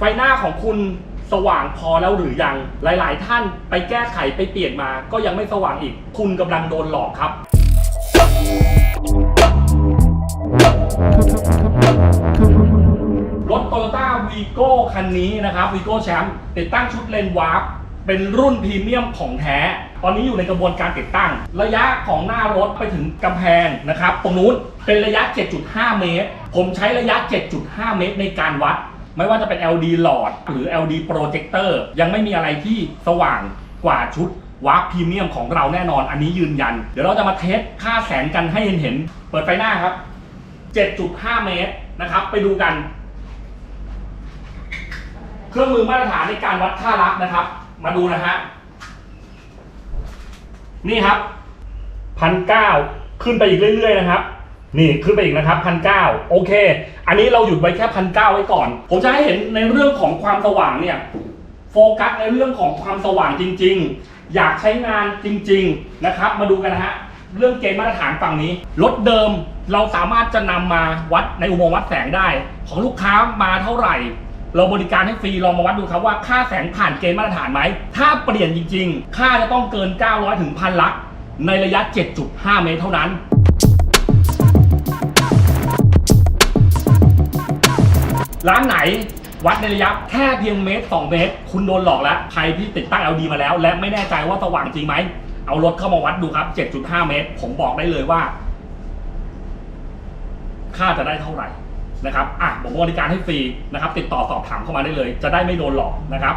ไฟหน้าของคุณสว่างพอแล้วหรือยัง หลาย ๆ ท่านไปแก้ไขไปเปลี่ยนมา ก็ยังไม่สว่างอีก คุณกำลังโดนหลอกครับ รถ Toyota Vigo คันนี้นะครับ Vigo Champ ติดตั้งชุดเลนวาร์ปเป็นรุ่นพรีเมียมของแท้ ตอนนี้อยู่ในกระบวนการติดตั้ง ระยะของหน้ารถไปถึงกำแพงนะครับ ตรงนู้นเป็นระยะ 7.5 เมตร ผมใช้ระยะ 7.5 เมตรในการวัด ไม่ว่าจะเป็น LD หลอดหรือ LD Projector ยังไม่มีอะไรที่สว่างกว่าชุดวาร์ปพรีเมียมของเราแน่นอนอันนี้ยืนยัน เดี๋ยวเราจะมาเทสค่าแสงกันให้เห็นเห็นๆเปิดไฟหน้าครับ 7.5 เมตรนะครับ ไปดูกัน เครื่องมือมาตรฐานในการวัดค่ารักนะครับ มาดูนะฮะนี่ครับพันเก้าขึ้นไปอีกเรื่อย ๆ นะครับ นี่ขึ้นไปอีกนะครับพันเโอเค อันนี้เราหยุดไว้แค่พันเไว้ก่อน ผมจะให้เห็นในเรื่องของความสว่างเนี่ยโฟกัสในเรื่องของความสว่างจริง ๆ อยากใช้งานจริง ๆนะครับ มาดูกันนะฮะเรื่องเกณฑ์มาตรฐานฝั่งนี้รถเดิมเราสามารถจะนำมาวัดในอุโมงค์วัดแสงได้ ของลูกค้ามาเท่าไหร่ เราบริการให้ฟรีลองมาวัดดูครับว่าค่าแสงผ่านเกณฑ์มาตรฐานไหม ถ้าเปลี่ยนจริง ๆ ค่าจะต้องเกิน 900 ถึงพันลักในระยะ 7.5 เมตรเท่านั้น ร้านไหนวัดในระยะแค่เพียงเมตร 2 เมตร คุณโดนหลอกแล้ว ใครที่ติดตั้ง LD มาแล้ว และไม่แน่ใจว่าสว่างจริงไหม เอารถเข้ามาวัดดูครับ 7.5 เมตร ผมบอกได้เลยว่า ค่าจะได้เท่าไหร่นะครับ อะผมบริการให้ฟรีนะครับ ติดต่อสอบถามเข้ามาได้เลย จะได้ไม่โดนหลอกนะครับ